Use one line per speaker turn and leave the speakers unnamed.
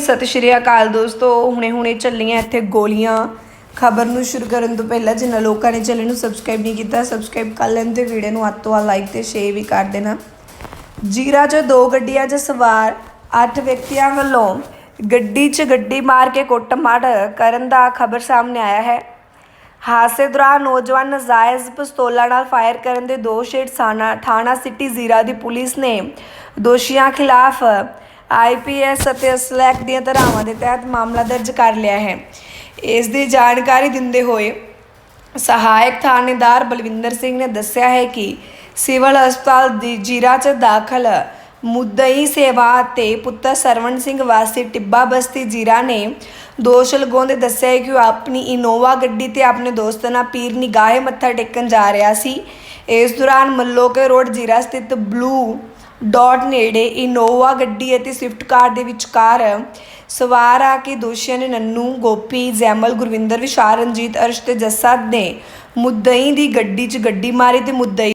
ਸਤਿ ਸ਼੍ਰੀ ਅਕਾਲ ਦੋਸਤੋ, ਹੁਣੇ ਹੁਣੇ ਚੱਲੀਆਂ ਇੱਥੇ ਗੋਲੀਆਂ। ਖਬਰ ਨੂੰ ਸ਼ੁਰੂ ਕਰਨ ਤੋਂ ਪਹਿਲਾਂ ਜਿਨ੍ਹਾਂ ਲੋਕਾਂ ਨੇ ਚੈਨਲ ਨੂੰ ਸਬਸਕ੍ਰਾਈਬ ਨਹੀਂ ਕੀਤਾ ਸਬਸਕ੍ਰਾਈਬ ਕਰ ਲੈਣ ਤੇ ਵੀਡੀਓ ਨੂੰ ਅੱਤੋਂ ਆ ਲਾਈਕ ਤੇ ਸ਼ੇਅਰ ਵੀ ਕਰ ਦੇਣਾ। ਜੀਰਾ 'ਚ ਦੋ ਗੱਡੀਆਂ 'ਚ ਸਵਾਰ 8 ਵਿਅਕਤੀਆਂ ਵੱਲੋਂ ਗੱਡੀ 'ਚ ਗੱਡੀ ਮਾਰ ਕੇ ਕੁੱਟਮਾਰ ਕਰਨ ਦਾ ਖਬਰ ਸਾਹਮਣੇ ਆਇਆ ਹੈ। ਹਾਦਸੇ ਦੌਰਾਨ ਨੌਜਵਾਨ ਨਜਾਇਜ਼ ਪਿਸਤੌਲਾਂ ਨਾਲ ਫਾਇਰ ਕਰਨ ਦੇ ਦੋਸ਼ ਹੇਠ ਥਾਣਾ ਥਾਣਾ ਸਿਟੀ ਜ਼ੀਰਾ ਦੀ ਪੁਲਿਸ ਨੇ ਦੋਸ਼ੀਆਂ ਖਿਲਾਫ ਆਈਪੀਐਸ ਅਤੇ ਅਸਲੈਕ ਦੀਆਂ ਧਾਰਾਵਾਂ ਦੇ ਤਹਿਤ ਮਾਮਲਾ ਦਰਜ ਕਰ ਲਿਆ ਹੈ। ਇਸ ਦੀ ਜਾਣਕਾਰੀ ਦਿੰਦੇ ਹੋਏ ਸਹਾਇਕ ਥਾਣੇਦਾਰ ਬਲਵਿੰਦਰ ਸਿੰਘ ਨੇ ਦੱਸਿਆ ਹੈ ਕਿ ਸਿਵਲ ਹਸਪਤਾਲ ਦੀ ਜੀਰਾ 'ਚ ਦਾਖਲ ਮੁੱਦਈ ਸੇਵਾ ਤੇ ਪੁੱਤਰ ਸਰਵਣ ਸਿੰਘ ਵਾਸੀ ਟਿੱਬਾ ਬਸਤੀ ਜੀਰਾ ਨੇ ਦੋਸ਼ ਲਗਾਉਂਦੇ ਦੱਸਿਆ ਕਿ ਉਹ ਆਪਣੀ ਇਨੋਵਾ ਗੱਡੀ ਤੇ ਆਪਣੇ ਦੋਸਤ ਨਾਲ ਪੀਰ ਨਿਗਾਹੇ ਮੱਥਾ ਟੇਕਣ ਜਾ ਰਿਹਾ ਸੀ। ਇਸ ਦੌਰਾਨ ਮੱਲੋਕੇ ਰੋਡ ਜੀਰਾ ਸਥਿਤ ਬਲੂ ਡਾਟ ਨੇੜੇ ਇਨੋਵਾ ਗੱਡੀ ਅਤੇ ਸਵਿਫਟ ਕਾਰ ਦੇ ਵਿਚਕਾਰ ਸਵਾਰ ਆ ਕੇ ਦੋਸ਼ੀਆਂ ਨੇ ਨੰਨੂ, ਗੋਪੀ, ਜੈਮਲ, ਗੁਰਵਿੰਦਰ, ਵਿਸ਼ਾਲ, ਰਣਜੀਤ, ਅਰਸ਼ ਤੇ ਜੱਸਾ ਨੇ ਮੁੱਦਈ ਦੀ ਗੱਡੀ 'ਚ ਗੱਡੀ ਮਾਰੀ ਤੇ ਮੁੱਦਈ